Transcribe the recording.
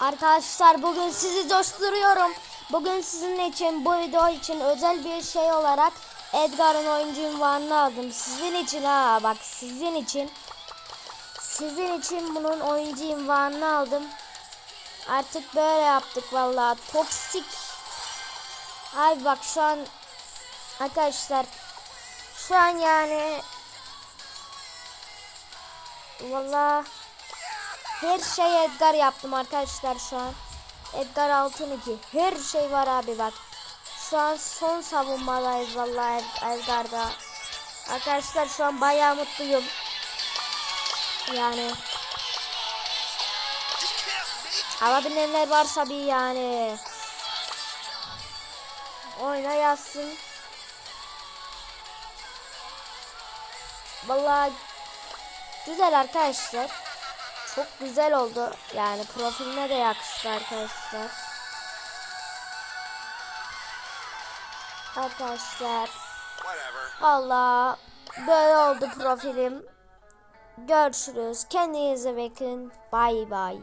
Arkadaşlar bugün sizi coşturuyorum. Bugün sizin için bu video için özel bir şey olarak Edgar'ın oyuncu ünvanını aldım. Sizin için ha bak sizin için. Sizin için bunun oyuncu ünvanını aldım. Artık böyle yaptık vallahi. Toksik. Abi bak şu an arkadaşlar şu an yani vallahi her şey Edgar yaptım arkadaşlar şu an. Edgar altın 2. Her şey var abi bak. Şu an son savunmadayız vallahi Ed- Edgar'da. Arkadaşlar şu an bayağı mutluyum. Yani alabilenler varsa bir yani oyna yazsın. Vallahi güzel arkadaşlar. Çok güzel oldu. Yani profiline de yakıştı arkadaşlar. Arkadaşlar. Allah böyle oldu profilim. Görüşürüz. Kendinize bakın. Bay bay.